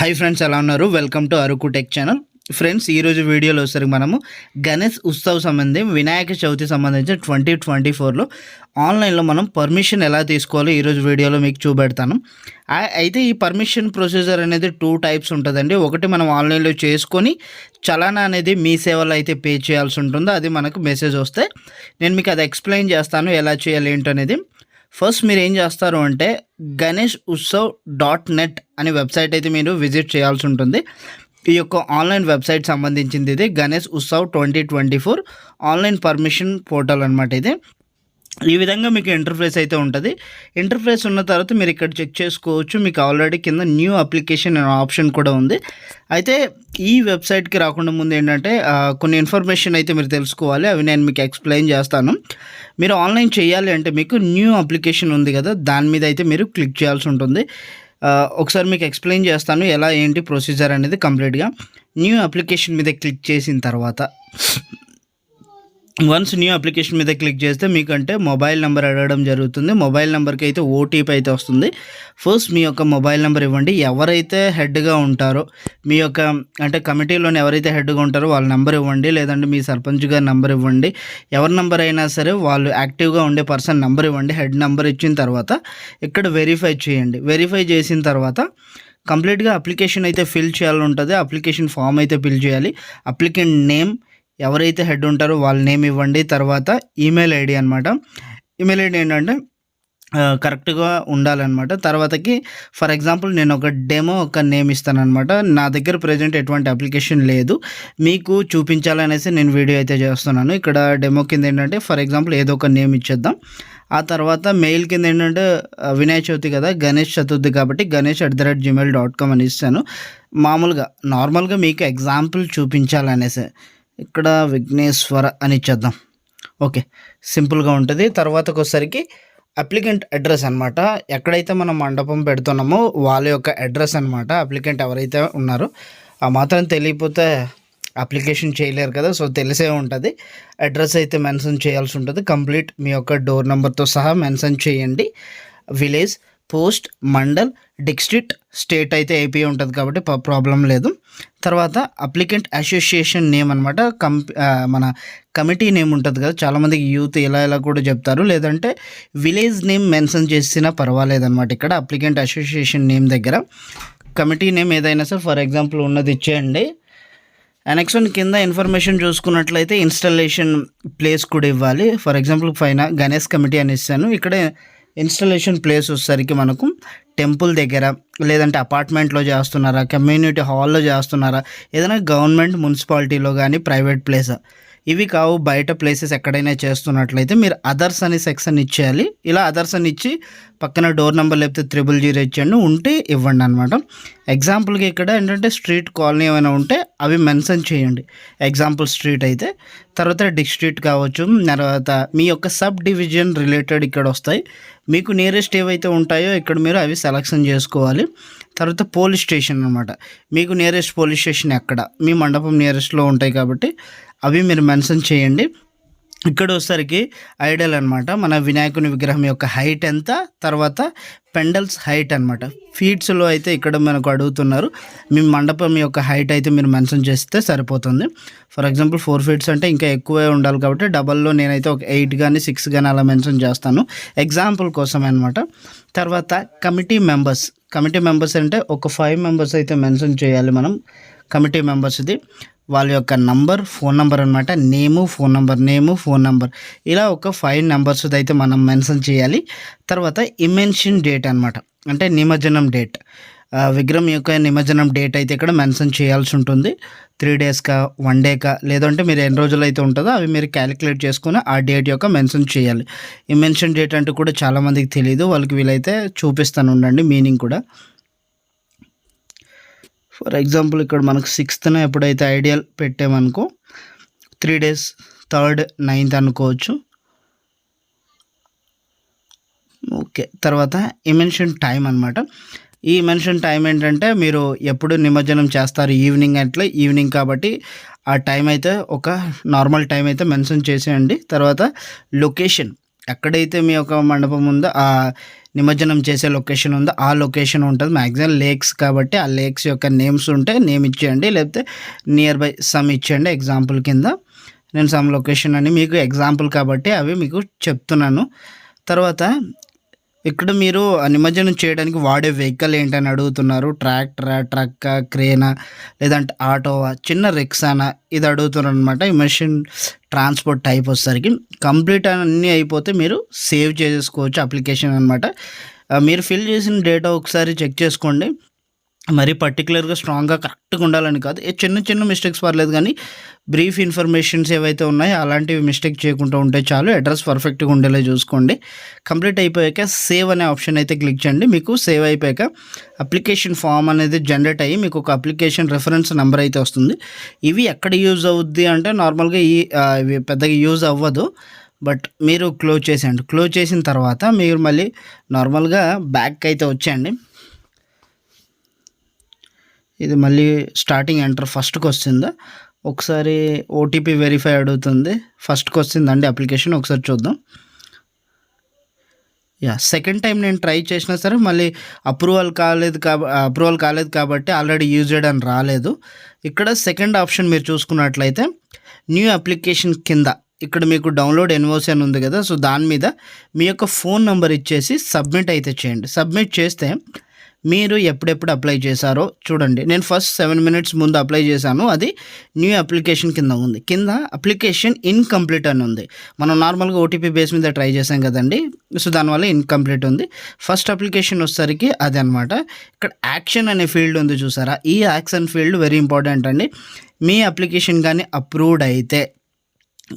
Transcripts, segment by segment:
High friends ఎలా ఉన్నారు? Welcome to Araku tech channel friends ఈరోజు వీడియోలో వచ్చేసరికి మనము గణేష్ ఉత్సవ్ సంబంధి వినాయక చవితి సంబంధించి ట్వంటీ ట్వంటీ ఫోర్లో ఆన్లైన్లో మనం పర్మిషన్ ఎలా తీసుకోవాలో ఈరోజు వీడియోలో మీకు చూపెడతాను. అయితే ఈ పర్మిషన్ ప్రొసీజర్ అనేది టూ టైప్స్ ఉంటుందండి. ఒకటి మనం ఆన్లైన్లో చేసుకొని చలానా అనేది మీ సేవలో అయితే పే చేయాల్సి ఉంటుందో. అది మనకు మెసేజ్ వస్తే నేను మీకు అది ఎక్స్ప్లెయిన్ చేస్తాను ఎలా చేయాలి ఏంటనేది. ఫస్ట్ మీరు ఏం చేస్తారు అంటే గణేష్ ఉత్సవ్ డాట్ నెట్ అనే వెబ్సైట్ అయితే మీరు విజిట్ చేయాల్సి ఉంటుంది. ఈ యొక్క ఆన్లైన్ వెబ్సైట్ సంబంధించింది ఇది Ganesh Utsav twenty twenty four. Online permission portal అనమాట ఇది. ఈ విధంగా మీకు ఇంటర్ఫేస్ అయితే ఉంటుంది. ఇంటర్ఫేస్ ఉన్న తర్వాత మీరు ఇక్కడ చెక్ చేసుకోవచ్చు. మీకు ఆల్రెడీ కింద న్యూ అప్లికేషన్ అనే ఆప్షన్ కూడా ఉంది. అయితే ఈ వెబ్సైట్కి రాకుండా ముందు ఏంటంటే కొన్ని ఇన్ఫర్మేషన్ అయితే మీరు తెలుసుకోవాలి. అవి నేను మీకు ఎక్స్ప్లెయిన్ చేస్తాను. మీరు ఆన్లైన్ చేయాలి అంటే మీకు న్యూ అప్లికేషన్ ఉంది కదా దాని మీద అయితే మీరు క్లిక్ చేయాల్సి ఉంటుంది. ఒకసారి మీకు ఎక్స్ప్లెయిన్ చేస్తాను ఎలా ఏంటి ప్రొసీజర్ అనేది కంప్లీట్గా న్యూ అప్లికేషన్ మీద క్లిక్ చేసిన తర్వాత. వన్స్ న్యూ అప్లికేషన్ మీద క్లిక్ చేస్తే మీకంటే మొబైల్ నెంబర్ అడగడం జరుగుతుంది. మొబైల్ నెంబర్కి అయితే ఓటీపీ అయితే వస్తుంది. ఫస్ట్ మీ యొక్క మొబైల్ నెంబర్ ఇవ్వండి. ఎవరైతే హెడ్గా ఉంటారో మీ యొక్క అంటే కమిటీలోని ఎవరైతే హెడ్గా ఉంటారో వాళ్ళ నెంబర్ ఇవ్వండి. లేదంటే మీ సర్పంచ్ గారి నెంబర్ ఇవ్వండి. ఎవరి నెంబర్ అయినా సరే వాళ్ళు యాక్టివ్గా ఉండే పర్సన్ నెంబర్ ఇవ్వండి. హెడ్ నెంబర్ ఇచ్చిన తర్వాత ఇక్కడ వెరిఫై చేయండి. వెరిఫై చేసిన తర్వాత కంప్లీట్గా అప్లికేషన్ అయితే ఫిల్ చేయాలి ఉంటుంది. అప్లికేషన్ ఫామ్ అయితే ఫిల్ చేయాలి. అప్లికెంట్ నేమ్ ఎవరైతే హెడ్ ఉంటారో వాళ్ళ నేమ్ ఇవ్వండి తర్వాత ఈమెయిల్ ఐడి అనమాట ఈమెయిల్ ఐడి ఏంటంటే కరెక్ట్గా ఉండాలన్నమాట. తర్వాతకి ఫర్ ఎగ్జాంపుల్ నేను ఒక డెమో ఒక నేమ్ ఇస్తానమాట నా దగ్గర ప్రజెంట్ ఎటువంటి అప్లికేషన్ లేదు. మీకు చూపించాలనేసి నేను వీడియో అయితే చేస్తున్నాను. ఇక్కడ డెమో కింద ఏంటంటే ఫర్ ఎగ్జాంపుల్ ఏదో ఒక నేమ్ ఇచ్చేద్దాం. ఆ తర్వాత మెయిల్ కింద ఏంటంటే వినాయక చవితి కదా గణేష్ చతుర్థి కాబట్టి Ganesh at the rate Gmail dot com అని ఇస్తాను. మామూలుగా నార్మల్గా మీకు ఎగ్జాంపుల్ చూపించాలనేసి. ఇక్కడ విఘ్నేశ్వర అని ఇచ్చేద్దాం ఓకే సింపుల్గా ఉంటుంది. తర్వాతకొసరికి వచ్చేసరికి అప్లికెంట్ అడ్రస్ అనమాట ఎక్కడైతే మనం మండపం పెడుతున్నామో వాళ్ళ యొక్క అడ్రస్ అనమాట అప్లికెంట్ ఎవరైతే ఉన్నారో ఆ మాత్రం తెలియపోతే అప్లికేషన్ చేయలేరు కదా. సో తెలిసే ఉంటుంది. అడ్రస్ అయితే మెన్షన్ చేయాల్సి ఉంటుంది. కంప్లీట్ మీ యొక్క డోర్ నెంబర్తో సహా మెన్షన్ చేయండి. Village post mandal district state అయితే ఐపీ ఉంటుంది కాబట్టి ప్రాబ్లం లేదు. తర్వాత అప్లికెంట్ అసోసియేషన్ నేమ్ అనమాట కం మన కమిటీ నేమ్ ఉంటుంది కదా. చాలామందికి యూత్ ఎలా ఎలా కూడా చెప్తారు. లేదంటే విలేజ్ నేమ్ మెన్షన్ చేసినా పర్వాలేదన్నమాట ఇక్కడ అప్లికెంట్ అసోసియేషన్ నేమ్ దగ్గర. కమిటీ నేమ్ ఏదైనా సరే ఫర్ ఎగ్జాంపుల్ ఉన్నది ఇచ్చేయండి. నెక్స్ట్ వన్ కింద ఇన్ఫర్మేషన్ చూసుకున్నట్లయితే ఇన్స్టాలేషన్ ప్లేస్ కూడా ఇవ్వాలి. ఫర్ ఎగ్జాంపుల్ పైన గణేష్ కమిటీ అని ఇస్తాను. ఇక్కడ ఇన్స్టలేషన్ ప్లేస్ వచ్చేసరికి మనకు టెంపుల్ దగ్గర లేదంటే అపార్ట్మెంట్లో చేస్తున్నారా కమ్యూనిటీ హాల్లో చేస్తున్నారా ఏదైనా గవర్నమెంట్ మున్సిపాలిటీలో కానీ ప్రైవేట్ ప్లేస్? ఇవి కావు బయట ప్లేసెస్ ఎక్కడైనా చేస్తున్నట్లయితే మీరు అదర్స్ అనే సెక్షన్ ఇచ్చేయాలి. ఇలా అదర్స్ అని ఇచ్చి పక్కన డోర్ నెంబర్ లేకపోతే త్రిబుల్ జీరో ఇచ్చండి ఉంటే ఇవ్వండి అనమాట ఎగ్జాంపుల్కి ఇక్కడ ఏంటంటే స్ట్రీట్ కాలనీ ఏమైనా ఉంటే అవి మెన్షన్ చేయండి. ఎగ్జాంపుల్ స్ట్రీట్ అయితే. తర్వాత డిస్ట్రిక్ట్ కావచ్చు తర్వాత మీ యొక్క సబ్ డివిజన్ రిలేటెడ్ ఇక్కడ వస్తాయి. మీకు నియరెస్ట్ ఏవైతే ఉంటాయో ఇక్కడ మీరు అవి సెలక్షన్ చేసుకోవాలి. తర్వాత పోలీస్ స్టేషన్ అనమాట మీకు నియరెస్ట్ పోలీస్ స్టేషన్ ఎక్కడ? మీ మండపం నియరెస్ట్లో ఉంటాయి కాబట్టి అవి మీరు మెన్షన్ చేయండి. ఇక్కడ వచ్చేసరికి ఐడల్ అనమాట మన వినాయకుని విగ్రహం యొక్క హైట్ ఎంత తర్వాత పెండల్స్ హైట్ అనమాట ఫీట్స్లో అయితే ఇక్కడ మనకు అడుగుతున్నారు. మీ మండపం యొక్క హైట్ అయితే మీరు మెన్షన్ చేస్తే సరిపోతుంది. ఫర్ ఎగ్జాంపుల్ ఫోర్ ఫీట్స్ అంటే ఇంకా ఎక్కువే ఉండాలి కాబట్టి డబల్లో నేనైతే ఒక ఎయిట్ కానీ సిక్స్ కానీ అలా మెన్షన్ చేస్తాను. ఎగ్జాంపుల్ కోసం అనమాట తర్వాత కమిటీ మెంబర్స్. కమిటీ మెంబర్స్ అంటే ఒక ఫైవ్ మెంబర్స్ అయితే మెన్షన్ చేయాలి మనం. కమిటీ మెంబర్స్ది. వాళ్ళ యొక్క నంబర్ ఫోన్ నెంబర్ అనమాట name phone number name phone number. ఇలా ఒక ఫైవ్ నెంబర్స్ అయితే మనం మెన్షన్ చేయాలి. తర్వాత ఇమెన్షన్ డేట్ అనమాట అంటే నిమజ్జనం డేట్. విగ్రహం యొక్క నిమజ్జనం డేట్ అయితే ఇక్కడ మెన్షన్ చేయాల్సి ఉంటుంది. త్రీ డేస్కా వన్ డేకా లేదంటే మీరు ఎన్ని రోజులు అయితే ఉంటుందో అవి మీరు క్యాలిక్యులేట్ చేసుకుని ఆ డేట్ యొక్క మెన్షన్ చేయాలి. ఈ మెన్షన్ డేట్ అంటే కూడా చాలామందికి తెలియదు వాళ్ళకి వీలైతే చూపిస్తాను ఉండండి మీనింగ్ కూడా. ఫర్ ఎగ్జాంపుల్ ఇక్కడ మనకు సిక్స్త్న ఎప్పుడైతే ఐడియల్ పెట్టామనుకో త్రీ డేస్ థర్డ్ నైన్త్ అనుకోవచ్చు. ఓకే తర్వాత ఇమెన్షన్ టైం అనమాట ఈ మెన్షన్ టైం ఏంటంటే మీరు ఎప్పుడు నిమజ్జనం చేస్తారు ఈవినింగ్ అట్లా ఈవినింగ్ కాబట్టి ఆ టైం అయితే ఒక నార్మల్ టైం అయితే మెన్షన్ చేసేయండి. తర్వాత లొకేషన్ ఎక్కడైతే మీ యొక్క మండపం ఉందో ఆ నిమజ్జనం చేసే లొకేషన్ ఉందో? ఆ లొకేషన్ ఉంటుంది. మ్యాక్సిమం లేక్స్ కాబట్టి ఆ లేక్స్ యొక్క నేమ్స్ ఉంటే నేమ్ ఇచ్చేయండి. లేకపోతే నియర్ బై సమ్ ఇచ్చేయండి. ఎగ్జాంపుల్ కింద నేను సమ్ లొకేషన్ అని మీకు ఎగ్జాంపుల్ కాబట్టి అవి మీకు చెప్తున్నాను. తర్వాత ఇక్కడ మీరు నిమజ్జనం చేయడానికి వాడే వెహికల్ ఏంటని అడుగుతున్నారు. ట్రాక్టరా ట్రక్కా క్రేనా లేదంటే ఆటోవా? చిన్న రిక్సానా ఇది అడుగుతున్నారు అనమాట ఈ మెషిన్ ట్రాన్స్పోర్ట్ టైప్ వచ్చేసరికి కంప్లీట్ అన్నీ అయిపోతే మీరు సేవ్ చేసుకోవచ్చు అప్లికేషన్ అనమాట మీరు ఫిల్ చేసిన డేటా ఒకసారి చెక్ చేసుకోండి. మరీ పర్టికులర్గా స్ట్రాంగ్గా కరెక్ట్గా ఉండాలని కాదు. ఏ చిన్న చిన్న మిస్టేక్స్ పర్లేదు కానీ బ్రీఫ్ ఇన్ఫర్మేషన్స్ ఏవైతే ఉన్నాయో అలాంటివి మిస్టేక్ చేయకుండా ఉంటే చాలు. అడ్రస్ పర్ఫెక్ట్గా ఉండేలా చూసుకోండి. కంప్లీట్ అయిపోయాక సేవ్ అనే ఆప్షన్ అయితే క్లిక్ చేయండి. మీకు సేవ్ అయిపోయాక అప్లికేషన్ ఫామ్ అనేది జనరేట్ అయ్యి మీకు ఒక అప్లికేషన్ రెఫరెన్స్ నెంబర్ అయితే వస్తుంది. ఇవి ఎక్కడ యూజ్ అవుద్ది అంటే నార్మల్గా ఈ ఇవి పెద్దగా యూజ్ అవ్వదు. బట్ మీరు క్లోజ్ చేసేయండి. క్లోజ్ చేసిన తర్వాత మీరు మళ్ళీ నార్మల్గా బ్యాక్ అయితే వచ్చేయండి. ఇది మళ్ళీ స్టార్టింగ్ ఎంటర్ ఫస్ట్కి వస్తుందా ఒకసారి ఓటీపీ వెరిఫై అడుగుతుంది. ఫస్ట్కి వస్తుందండి అప్లికేషన్ ఒకసారి చూద్దాం. యా సెకండ్ టైం నేను ట్రై చేసినా సరే మళ్ళీ అప్రూవల్ కాలేదు కాబ అప్రూవల్ కాలేదు కాబట్టి ఆల్రెడీ యూజ్ అని రాలేదు. ఇక్కడ సెకండ్ ఆప్షన్ మీరు చూసుకున్నట్లయితే న్యూ అప్లికేషన్ కింద ఇక్కడ మీకు డౌన్లోడ్ ఎన్ఓసి అని ఉంది కదా సో దాని మీద మీ యొక్క ఫోన్ నెంబర్ ఇచ్చేసి సబ్మిట్ అయితే చేయండి. సబ్మిట్ చేస్తే మీరు ఎప్పుడెప్పుడు అప్లై చేశారో చూడండి. నేను ఫస్ట్ సెవెన్ మినిట్స్ ముందు అప్లై చేశాను. అది న్యూ అప్లికేషన్ కింద ఉంది. కింద అప్లికేషన్ ఇన్కంప్లీట్ అని ఉంది. మనం నార్మల్గా ఓటీపీ బేస్ మీద ట్రై చేసాం కదండి. సో దానివల్ల ఇన్కంప్లీట్ ఉంది. ఫస్ట్ అప్లికేషన్ వచ్చేసరికి అది అనమాట ఇక్కడ యాక్షన్ అనే ఫీల్డ్ ఉంది చూసారా? ఈ యాక్షన్ ఫీల్డ్ వెరీ ఇంపార్టెంట్ అండి. మీ అప్లికేషన్ కానీ అప్రూవ్డ్ అయితే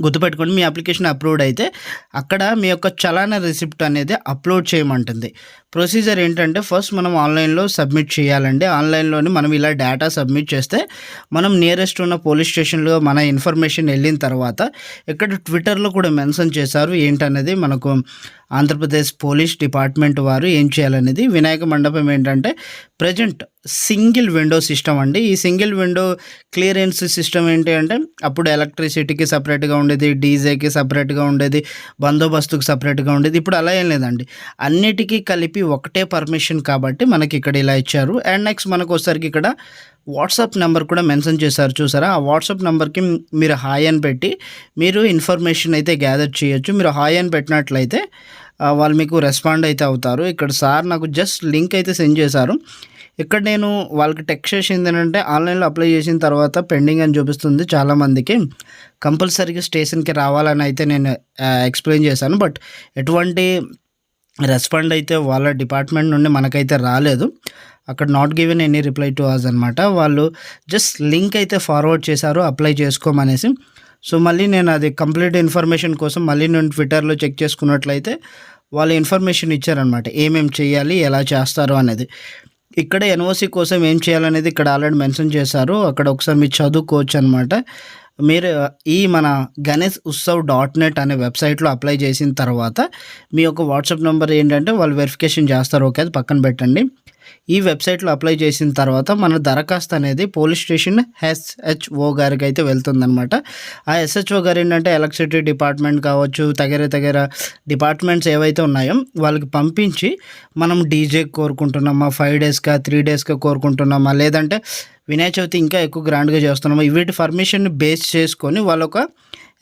గుర్తుపెట్టుకోండి మీ అప్లికేషన్ అప్రూవ్డ్ అయితే అక్కడ మీ యొక్క చలాన రిసిప్ట్ అనేది అప్లోడ్ చేయమంటుంది. ప్రొసీజర్ ఏంటంటే ఫస్ట్ మనం ఆన్లైన్లో సబ్మిట్ చేయాలండి. ఆన్లైన్లోని మనం ఇలా డేటా సబ్మిట్ చేస్తే మనం నియరెస్ట్ ఉన్న పోలీస్ స్టేషన్లో మన ఇన్ఫర్మేషన్ వెళ్ళిన తర్వాత ఇక్కడ ట్విట్టర్లో కూడా మెన్షన్ చేశారు ఏంటనేది మనకు ఆంధ్రప్రదేశ్ పోలీస్ డిపార్ట్మెంట్ వారు ఏం చేయాలనేది. వినాయక మండపం ఏంటంటే ప్రజెంట్ సింగిల్ విండో సిస్టమ్ అండి. ఈ సింగిల్ విండో క్లియరెన్స్ సిస్టమ్ ఏంటి అంటే అప్పుడు ఎలక్ట్రిసిటీకి సపరేట్గా ఉండేది డీజేకి సపరేట్గా ఉండేది బందోబస్తుకి సపరేట్గా ఉండేది. ఇప్పుడు అలా ఏం లేదండి. అన్నిటికీ కలిపి ఒకటే పర్మిషన్ కాబట్టి మనకి ఇక్కడ ఇలా ఇచ్చారు. అండ్ నెక్స్ట్ మనకు ఒకసారికి ఇక్కడ వాట్సాప్ నెంబర్ కూడా మెన్షన్ చేశారు. చూసారా? ఆ వాట్సాప్ నెంబర్కి మీరు హాయ్ అని పెట్టి మీరు ఇన్ఫర్మేషన్ అయితే గ్యాదర్ చేయొచ్చు. మీరు హాయ్ అని పెట్టినట్లయితే వాళ్ళు మీకు రెస్పాండ్ అయితే అవుతారు. ఇక్కడ సార్ నాకు జస్ట్ లింక్ అయితే సెండ్ చేశారు. ఇక్కడ నేను వాళ్ళకి టెక్స్ట్ చేసింది ఏంటంటే ఆన్లైన్లో అప్లై చేసిన తర్వాత పెండింగ్ అని చూపిస్తుంది చాలామందికి. కంపల్సరీగా స్టేషన్కి రావాలని అయితే నేను ఎక్స్ప్లెయిన్ చేశాను. బట్ ఎటువంటి రెస్పాండ్ అయితే వాళ్ళ డిపార్ట్మెంట్ నుండి మనకైతే రాలేదు. అక్కడ not given any reply to us అనమాట వాళ్ళు జస్ట్ లింక్ అయితే ఫార్వర్డ్ చేశారు అప్లై చేసుకోమనేసి. సో మళ్ళీ నేను అది కంప్లీట్ ఇన్ఫర్మేషన్ కోసం మళ్ళీ నేను ట్విట్టర్లో చెక్ చేసుకున్నట్లయితే వాళ్ళు ఇన్ఫర్మేషన్ ఇచ్చారనమాట ఏమేం చేయాలి ఎలా చేస్తారు అనేది. ఇక్కడ ఎన్ఓసి కోసం ఏం చేయాలనేది ఇక్కడ ఆల్రెడీ మెన్షన్ చేశారు. అక్కడ ఒకసారి మీరు చదువుకోవచ్చు అనమాట మీరు ఈ మన గణేష్ ఉత్సవ్ డాట్ నెట్ అనే వెబ్సైట్లో అప్లై చేసిన తర్వాత మీ యొక్క వాట్సాప్ నెంబర్ ఏంటంటే వాళ్ళు వెరిఫికేషన్ చేస్తారు. ఓకే అది పక్కన పెట్టండి. ఈ వెబ్సైట్లో అప్లై చేసిన తర్వాత మన దరఖాస్తు అనేది పోలీస్ స్టేషన్ ఎస్హెచ్ఓ గారికి అయితే వెళ్తుందనమాట ఆ ఎస్హెచ్ఓ గారు ఏంటంటే ఎలక్ట్రిసిటీ డిపార్ట్మెంట్ కావచ్చు తగర తగర డిపార్ట్మెంట్స్ ఏవైతే ఉన్నాయో వాళ్ళకి పంపించి మనం డీజే కోరుకుంటున్నామా ఫైవ్ డేస్గా త్రీ డేస్గా కోరుకుంటున్నామా లేదంటే వినాయక చవితి ఇంకా ఎక్కువ గ్రాండ్గా చేస్తున్నామా వీటి పర్మిషన్ బేస్ చేసుకొని వాళ్ళొక ఒక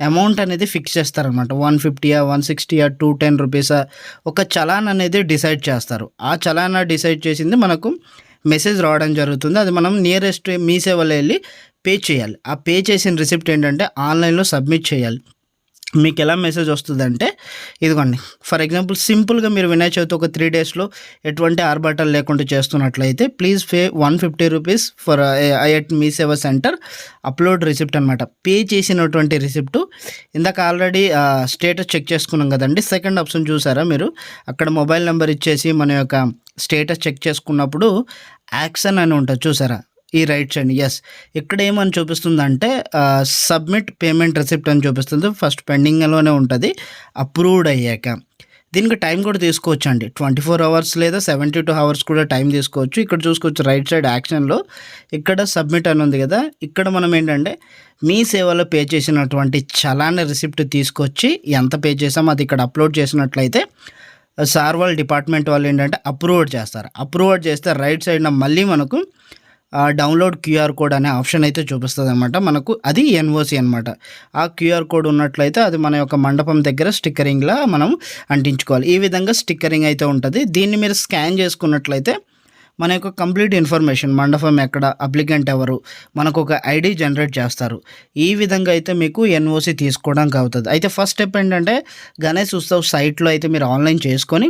అమౌంట్ అనేది ఫిక్స్ చేస్తారనమాట వన్ ఫిఫ్టీయా వన్ సిక్స్టీయా టూ టెన్ రూపీసా ఒక చలాన్ అనేది డిసైడ్ చేస్తారు. ఆ చలానా డిసైడ్ చేసింది మనకు మెసేజ్ రావడం జరుగుతుంది. అది మనం నియరెస్ట్ మీ సేవలో వెళ్ళి పే చేయాలి. ఆ పే చేసిన రిసిప్ట్ ఏంటంటే ఆన్లైన్లో సబ్మిట్ చేయాలి. మీకు ఎలా మెసేజ్ వస్తుందంటే ఇదిగోండి. ఫర్ ఎగ్జాంపుల్ సింపుల్గా మీరు వినాయక చవితి ఒక త్రీ డేస్లో ఎటువంటి ఆర్భాటాలు లేకుండా చేస్తున్నట్లయితే please pay one fifty rupees for ఐఎట్ Mee Seva centre upload receipt అనమాట పే చేసినటువంటి రిసిప్ట్ ఇందాక ఆల్రెడీ స్టేటస్ చెక్ చేసుకున్నాం కదండి. సెకండ్ ఆప్షన్ చూసారా మీరు? అక్కడ మొబైల్ నెంబర్ ఇచ్చేసి మన యొక్క స్టేటస్ చెక్ చేసుకున్నప్పుడు యాక్షన్ అని ఉంటుంది చూసారా? ఈ రైట్ సైడ్ ఎస్ ఇక్కడ ఏమని చూపిస్తుందంటే సబ్మిట్ పేమెంట్ రిసిప్ట్ అని చూపిస్తుంది. ఫస్ట్ పెండింగ్లోనే ఉంటుంది. అప్రూవ్డ్ అయ్యాక. దీనికి టైం కూడా తీసుకోవచ్చు అండి ట్వంటీ ఫోర్ అవర్స్ లేదా సెవెంటీ టూ అవర్స్ కూడా టైం తీసుకోవచ్చు. ఇక్కడ చూసుకోవచ్చు రైట్ సైడ్ యాక్షన్లో ఇక్కడ సబ్మిట్ అని ఉంది కదా. ఇక్కడ మనం ఏంటంటే మీ సేవలో పే చేసినటువంటి చలాన రిసిప్ట్ తీసుకొచ్చి ఎంత పే చేసామో అది ఇక్కడ అప్లోడ్ చేసినట్లయితే సార్ వాళ్ళ డిపార్ట్మెంట్ వాళ్ళు ఏంటంటే అప్రూవ్ చేస్తారు. అప్రూవ్ చేస్తే రైట్ సైడ్న మళ్ళీ మనకు డౌన్లోడ్ క్యూఆర్ కోడ్ అనే ఆప్షన్ అయితే చూపిస్తుంది అనమాట మనకు అది ఎన్ఓసి అనమాట ఆ క్యూఆర్ కోడ్ ఉన్నట్లయితే అది మన యొక్క మండపం దగ్గర స్టిక్కరింగ్లా మనం అంటించుకోవాలి. ఈ విధంగా స్టిక్కరింగ్ అయితే ఉంటుంది. దీన్ని మీరు స్కాన్ చేసుకున్నట్లయితే మన యొక్క కంప్లీట్ ఇన్ఫర్మేషన్ మండపం ఎక్కడ అప్లికెంట్ ఎవరు మనకు ఒక ఐడి జనరేట్ చేస్తారు. ఈ విధంగా అయితే మీకు ఎన్ఓసి తీసుకోవడానికి అవుతుంది అయితే ఫస్ట్ స్టెప్ ఏంటంటే గణేష్ ఉత్సవ్ సైట్లో అయితే మీరు ఆన్లైన్ చేసుకొని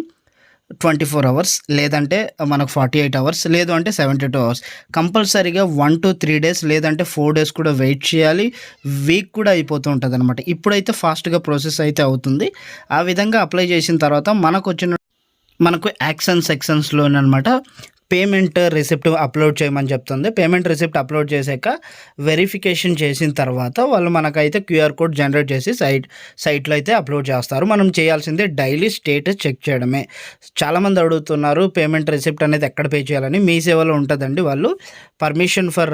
ట్వంటీ ఫోర్ అవర్స్ లేదంటే మనకు ఫార్టీ ఎయిట్ అవర్స్ లేదు అంటే సెవెంటీ టూ అవర్స్. కంపల్సరీగా వన్ టు త్రీ డేస్ లేదంటే ఫోర్ డేస్ కూడా వెయిట్ చేయాలి. వీక్ కూడా అయిపోతూ ఉంటుంది అనమాట ఇప్పుడైతే ఫాస్ట్గా ప్రాసెస్ అయితే అవుతుంది. ఆ విధంగా అప్లై చేసిన తర్వాత మనకు వచ్చిన మనకు యాక్షన్ సెక్షన్స్లోనమాట పేమెంట్ రిసిప్ట్ అప్లోడ్ చేయమని చెప్తుంది. పేమెంట్ రిసిప్ట్ అప్లోడ్ చేశాక వెరిఫికేషన్ చేసిన తర్వాత వాళ్ళు మనకైతే క్యూఆర్ కోడ్ జనరేట్ చేసి సైట్ సైట్లో అయితే అప్లోడ్ చేస్తారు. మనం చేయాల్సింది డైలీ స్టేటస్ చెక్ చేయడమే. చాలామంది అడుగుతున్నారు పేమెంట్ రిసిప్ట్ అనేది ఎక్కడ పే చేయాలని? మీ సేవలో ఉంటుందండి వాళ్ళు. పర్మిషన్ ఫర్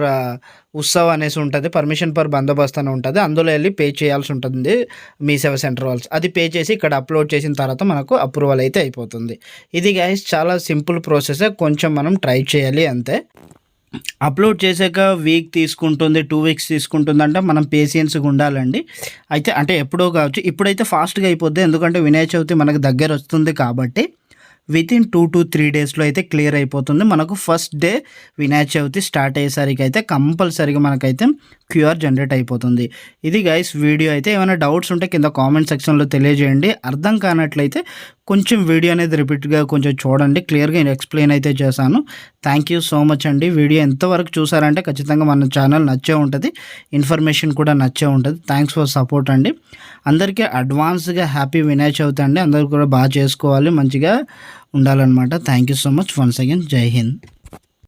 ఉత్సవ్ అనేసి ఉంటుంది. పర్మిషన్ ఫర్ బందోబస్తు అని ఉంటుంది. అందులో వెళ్ళి పే చేయాల్సి ఉంటుంది మీ సేవ సెంటర్ వాళ్ళస్ అది పే చేసి ఇక్కడ అప్లోడ్ చేసిన తర్వాత మనకు అప్రూవల్ అయితే అయిపోతుంది. ఇది గైస్ చాలా సింపుల్ ప్రాసెస్. కొంచెం మనం మనం ట్రై చేయాలి అంతే. అప్లోడ్ చేశాక వీక్ తీసుకుంటుంది టూ వీక్స్ తీసుకుంటుంది అంటే మనం పేషియన్స్గా ఉండాలండి. అయితే అంటే ఎప్పుడో కావచ్చు. ఇప్పుడైతే ఫాస్ట్గా అయిపోద్ది. ఎందుకంటే వినాయక చవితి మనకు దగ్గర వస్తుంది కాబట్టి within two to three డేస్లో అయితే క్లియర్ అయిపోతుంది. మనకు first day Vinayaka Chavithi start అయ్యేసరికి అయితే కంపల్సరీగా మనకైతే క్యూఆర్ జనరేట్ అయిపోతుంది. ఇది గైస్ వీడియో అయితే ఏమైనా డౌట్స్ ఉంటే కింద కామెంట్ సెక్షన్లో తెలియజేయండి. అర్థం కానట్లయితే కొంచెం వీడియో అనేది రిపీట్గా కొంచెం చూడండి. క్లియర్గా నేను ఎక్స్ప్లెయిన్ అయితే చేశాను. థ్యాంక్ యూ సో మచ్ అండి. వీడియో ఎంతవరకు చూసారంటే ఖచ్చితంగా మన ఛానల్ నచ్చే ఉంటుంది. ఇన్ఫర్మేషన్ కూడా నచ్చే ఉంటుంది. థ్యాంక్స్ ఫర్ సపోర్ట్ అండి. అందరికీ అడ్వాన్స్గా హ్యాపీ వినాయక చవితి అండి. అందరూ కూడా బాగా చేసుకోవాలి. మంచిగా ఉండాలన్నమాట. Thank you so much once again Jai Hind